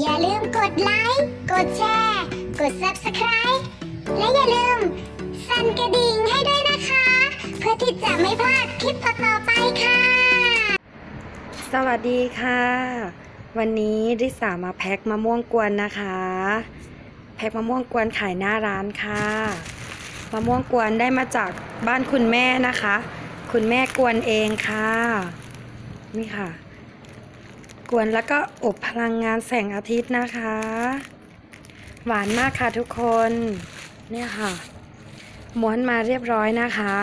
อย่าลืมกดไลค์ กดแชร์ กด Subscribe และอย่าลืม สั่นกระดิ่งให้ด้วยนะคะ เพื่อที่จะไม่พลาดคลิปต่อๆไปค่ะ สวัสดีค่ะ วันนี้ริสามาแพ็คมะม่วงกวนนะคะ แพ็คมะม่วงกวนขายหน้าร้านค่ะ มะม่วงกวนได้มาจากบ้านคุณแม่นะคะ คุณแม่กวนเองค่ะ นี่ค่ะ กวนแล้วก็อบพลังงานแสงอาทิตย์นะคะ หวานมากค่ะทุกคนเนี่ยค่ะ ม้วนมาเรียบร้อยนะคะ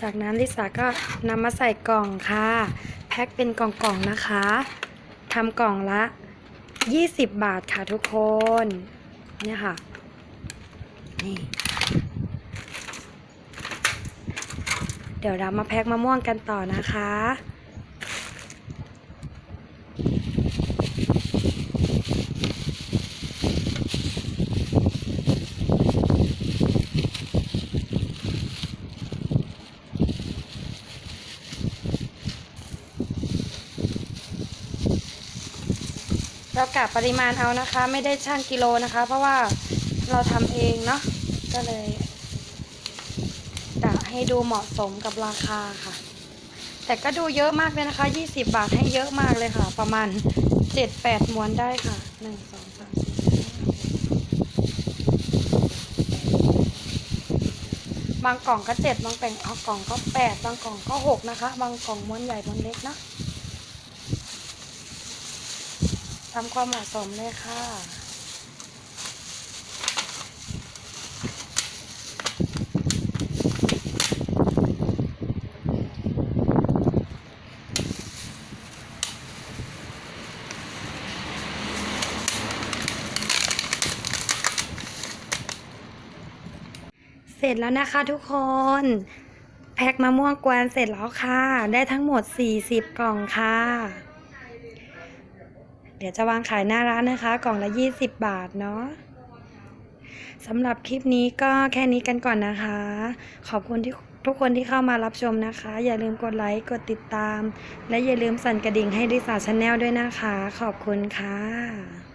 จากนั้นลิสาก็นำมาใส่กล่องค่ะ แพ็คเป็นกล่องๆนะคะทำกล่องละ 20 บาทค่ะทุกคนเนี่ยค่ะนี่เดี๋ยวเรามาแพ็คมะม่วงกันต่อนะคะ เรากะปริมาณเอานะคะ ไม่ได้ช่างกิโลนะคะ เพราะว่าเราทำเองเนาะก็เลยกะให้ดูเหมาะสมกับราคาค่ะ แต่ก็ดูเยอะมากเลยนะคะ 20 บาทให้เยอะมากเลยค่ะ ประมาณ 7-8 ม้วนได้ค่ะ 1 2 3 4บางกล่องก็เจ็ดบางแปงเอากล่องก็แปดบางกล่องก็หกนะคะ บางกล่องม้วนใหญ่ม้วนเล็กเนาะ ทำความเหมาะสมเลยค่ะ เสร็จแล้วนะคะทุกคน แพ็คมะม่วงกวนเสร็จแล้วค่ะ ได้ทั้งหมด 40 กล่องค่ะ เดี๋ยวจะวางขายหน้าร้านนะคะ กล่องละ 20 บาทเนาะสำหรับคลิปนี้ก็แค่นี้กันก่อนนะคะ ขอบคุณที่ทุกคนที่เข้ามารับชมนะคะ อย่าลืมกดไลค์ กดติดตาม และอย่าลืมสั่นกระดิ่งให้ดิสาชาแนลด้วยนะคะ ขอบคุณค่ะ